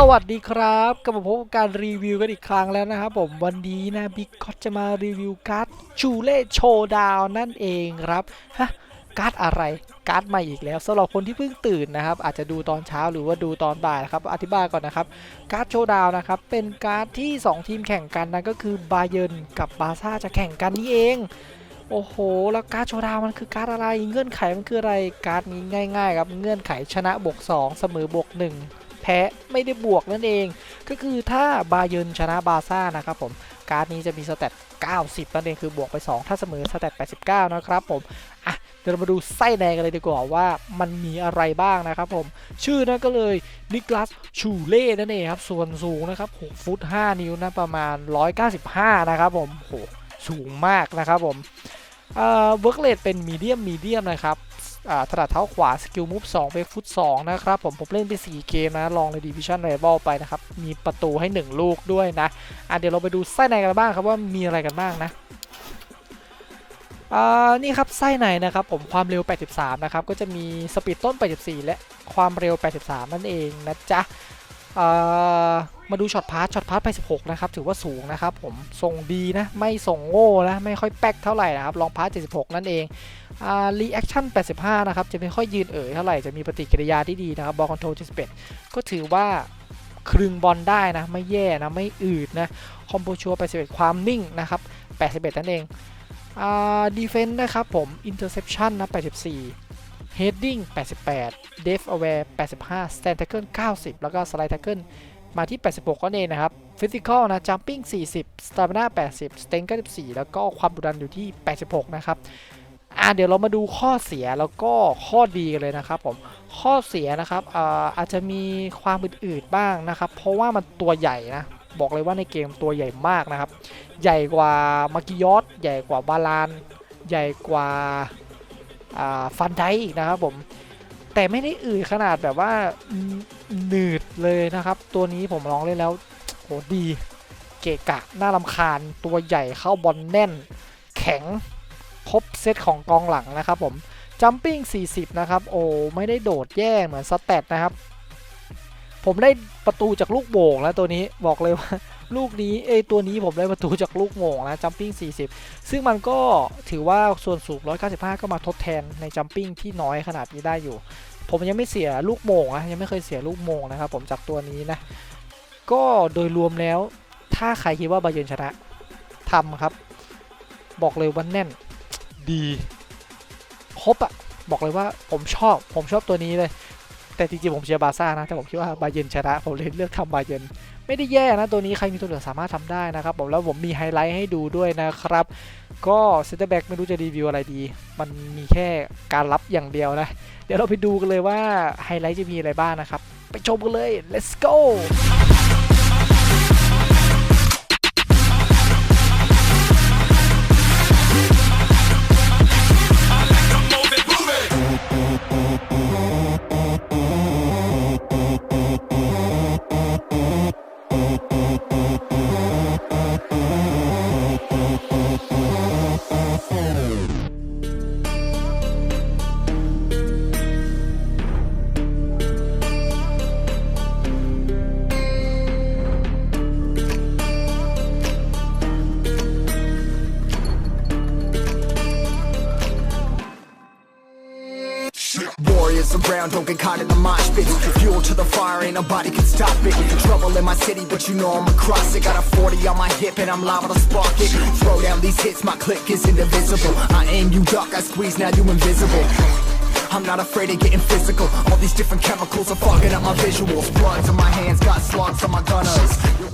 สวัสดีครับกลับมาพบกับการรีวิวกันอีกครั้งแล้วนะครับผมวันนี้นะบิ๊กคอจะมารีวิวการ์ดชูเล่โชว์ดาวนั่นเองครับฮะการ์ดอะไรการ์ดใหม่อีกแล้วสำหรับคนที่เพิ่งตื่นนะครับ อาจจะดูตอนเช้าหรือว่าดูตอนบ่ายนะครับอธิบายก่อนนะครับการ์ดโชว์ดาวนะครับเป็นการ์ดที่ 2 ทีมแข่งกันนั่นก็คือบาเยิร์นกับบาซ่าจะแข่งกันนี่เองโอ้โห แล้วการ์ดโชว์ดาวมันคือการ์ดอะไร เงื่อนไขมันคืออะไร การ์ดนี้ง่ายๆครับ เงื่อนไขชนะบวก2 เสมอบวก1 แพ้ไม่ได้บวกนั่นเอง ก็คือถ้าบาเยิร์นชนะบาซ่านะครับผมการ์ดนี้จะมีสเตต90นั่นเองคือบวกไป 2 ถ้าเสมอสเตต89 นะครับผมอะเดี๋ยวเรามาดูไส้แดงกันเลยดีกว่าว่ามันมีอะไรบ้างนะครับผม ชื่อนั่นก็เลยนิกลัสชูเล่นั่นเองครับ ส่วนสูงนะครับ6ฟุต 5 นิ้วนะประมาณ 195 นะครับผมโหสูงมากนะครับผมเอ่อเวิร์กเลดเป็นมีเดียมมีเดียมนะครับ ถนัดเท้าขวาสกิลมูฟ2เบฟุต2นะครับผมผมเล่นไป 4 เกมนะ ลองในดิวิชั่นไรเวลไปนะครับ มีประตูให้ 1 ลูกด้วยนะ อะเดี๋ยวเราไปดูไส้ในกันบ้างครับว่ามีอะไรกันบ้างนะอ่านี่ครับไส้ในนะครับผมความเร็ว 83 นะครับ ก็จะมีสปีดต้น 84 และความเร็ว 83 นั่นเองนะจ๊ะอ่า มาดูช็อตพาร์ทช็อตพาร์ทไป 16 นะครับ ถือว่าสูงนะครับผมส่งดีนะ ไม่ส่งโง่นะ ไม่ค่อยแป๊กเท่าไหร่นะครับ ลองพาร์ท76 นั่นเองรีแอคชั่น85 นะครับ จะไม่ค่อยยืนเอ่ยเท่าไหร่ จะมีปฏิกิริยาที่ดีนะครับ บอลคอนโทรล71 ก็ถือว่าครึงบอลได้นะ ไม่แย่นะ ไม่อืดนะ คอมโบชัว81ความนิ่งนะครับ 81 นั่นเองดีเฟนส์นะครับผมอินเตอร์เซปชันนะ 84 heading 88 depth aware 85 stand tackle 90 แล้วก็ slide tackle มาที่ 86 ก็เองนะครับ physical นะ jumping 40 stamina 80 strength 94 แล้วก็ความดุดันอยู่ที่ 86 นะครับอ่าเดี๋ยวเรามาดูข้อเสียแล้วก็ข้อดีกันเลยนะครับผมข้อเสียนะครับอ่าอาจจะมีความอืดๆบ้างนะครับ เพราะว่ามันตัวใหญ่นะบอกเลยว่าในเกมตัวใหญ่มากนะครับ ใหญ่กว่ามากิยอสใหญ่กว่าบาลาน ใหญ่กว่า ฟันไดอีกนะครับผมแต่ไม่ได้อืดขนาดแบบว่าหนืดเลยนะครับ ตัวนี้ผมลองเล่นแล้วโหดี เกะกะน่ารำคาญตัวใหญ่เข้าบอลแน่น แข็งครบเซตของกองหลังนะครับผมจัมปิ้ง 40 นะครับ โอ้ไม่ได้โดดแย่เหมือนสแตทนะครับ ผมได้ประตูจากลูกโบ่งแล้วตัวนี้บอกเลยว่า ลูกนี้เอตัวนี้ผมได้ประตูจากลูกโมงนะจัมปิ้ง 40 ซึ่งมันก็ถือว่าส่วนสูง 195 ก็มาทดแทนในจัมปิ้งที่น้อยขนาดนี้ได้อยู่ ผมยังไม่เสียลูกโม่งนะยังไม่เคยเสียลูกโมงนะครับผมจากตัวนี้นะ ก็โดยรวมแล้วถ้าใครคิดว่าบาเยนชนะทำครับ บอกเลยว่าแน่นดีครบอะบอกเลยว่าผมชอบผมชอบตัวนี้เลย แต่จริงๆผมเชียร์บาร์ซ่านะ แต่ผมคิดว่าบาเยนชนะ ผมเลยเลือกทำบาเยนไม่ได้แย่นะ ตัวนี้ใครมีตัวเหลือสามารถทำได้นะครับผมแล้วผมมีไฮไลท์ให้ดูด้วยนะครับ ก็เซนเตอร์แบ็กไม่รู้จะรีวิวอะไรดี มันมีแค่การรับอย่างเดียวนะ เดี๋ยวเราไปดูกันเลยว่าไฮไลท์จะมีอะไรบ้างนะครับ ไปชมกันเลย let's go Warriors around, don't get caught in the mosh pit. Fuel to the fire, ain't nobody can stop it. Trouble in my city, but you know I'm across it. Got a 40 on my hip, and I'm liable to spark it. Throw down these hits, my click is indivisible. I aim, you duck, I squeeze, now you invisible. I'm not afraid of getting physical. All these different chemicals are fogging up my visuals. Bloods on my hands, got slugs on my gunners.